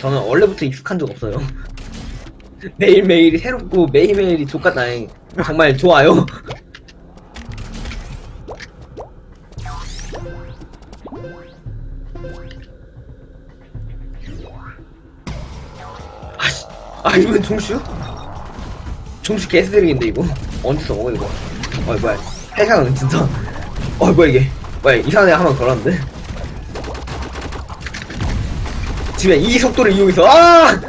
저는 원래부터 익숙한 적 없어요. 매일매일이 새롭고 매일매일이 족같다니 정말 좋아요. 아씨, 아 이건 종슈? 종슈 개쓰레기인데 이거 언제 써먹어 이거? 어 뭐야? 해상은 진짜. 어 뭐야 이게? 뭐야 이상한 애한명 걸었는데? 지금 이 속도를 이용해서 아!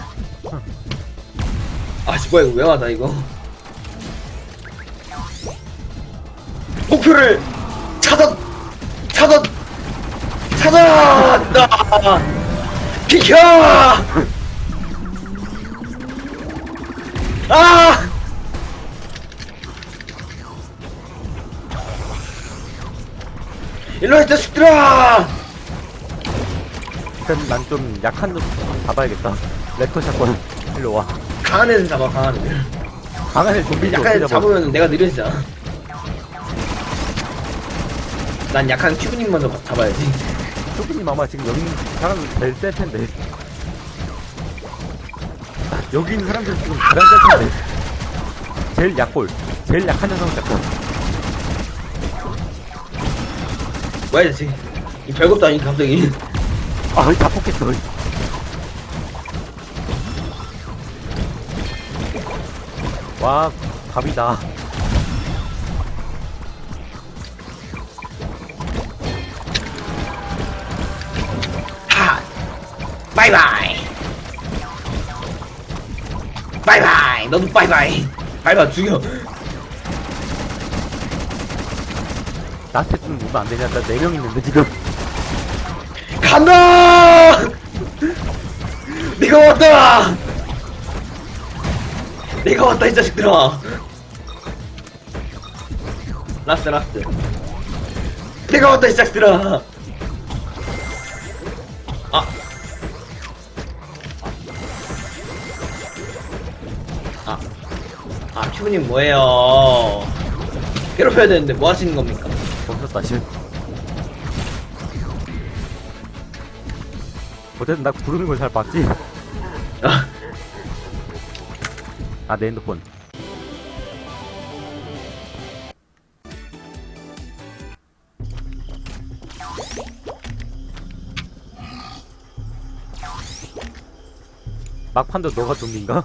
아씨 뭐야 이거 왜 맞아 이거? 목표를 찾아 찾아 찾았다 비켜 아 일로 와, 이 자식들아! 일단 난 좀 약한 놈 잡아야겠다. 랩터 샷건 일로 와. 강한 애는 잡아, 강한 애들. 강한 애 좀비 약한 애들 잡으면 내가 느려지잖아. 난 약한 큐브님 먼저 잡아야지. 쇼프님 아마 지금 여기 있는 사람들 제일 셀 텐데. 여기 있는 사람들 지금 가장 셀 텐데. 제일 약골. 제일 약한 녀석은 약골. 뭐야, 이 자식. 이 별것도 아닌 갑자기. 아, 다 뽑겠어. 와, 갑이다. 하! 바이바이! 바이바이! 너도 바이바이! 바이바이 죽여! 나한테 좀 오면 안 되냐? 나 4명 있는데, 지금. 간다! 왔다! 내가 왔다 이 자식들아! 라스트 라스트 내가 왔다 이 자식들아! 아 아, 아, 큐브님 뭐예요? 괴롭혀야 되는데 뭐 하시는 겁니까? 멈췄다, 실. 어쨌든 나 부르는 걸 잘 봤지? 아, 아, 내 핸드폰. 막판도 너가 좀비인가?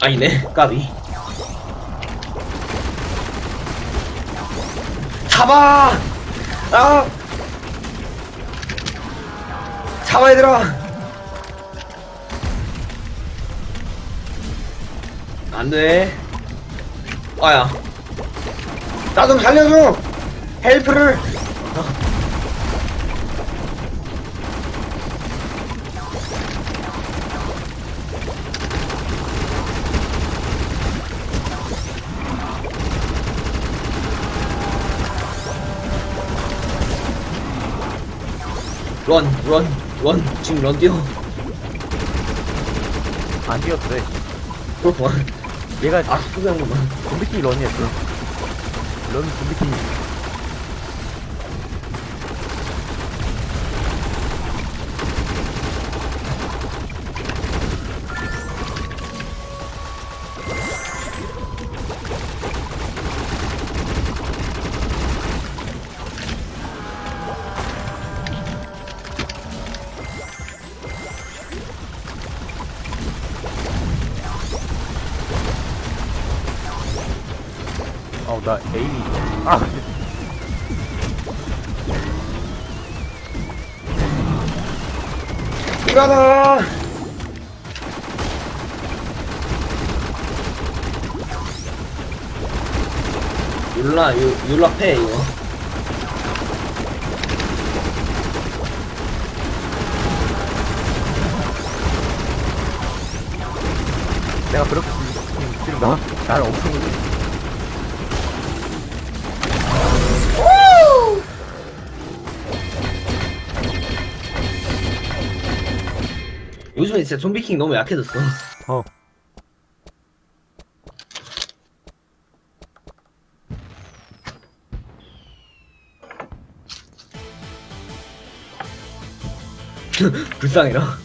아니네 까비 잡아! 아! 잡아 얘들아! 안돼. 아야. 나 좀 살려줘! 헬프를 런, 런, 런, 지금 런 뛰어. 안 뛰었어. 그렇구만. 얘가 아, 수고한 것만. 좀비끼 런이었어. 런 좀비끼. 어, 나 에임이. 아! 일어나! 율라, 유, 율라 패, 이거. 내가 그렇게 찍는다? 나를 엄청. 요즘에 진짜 좀비킹 너무 약해졌어. 어. 불쌍해라.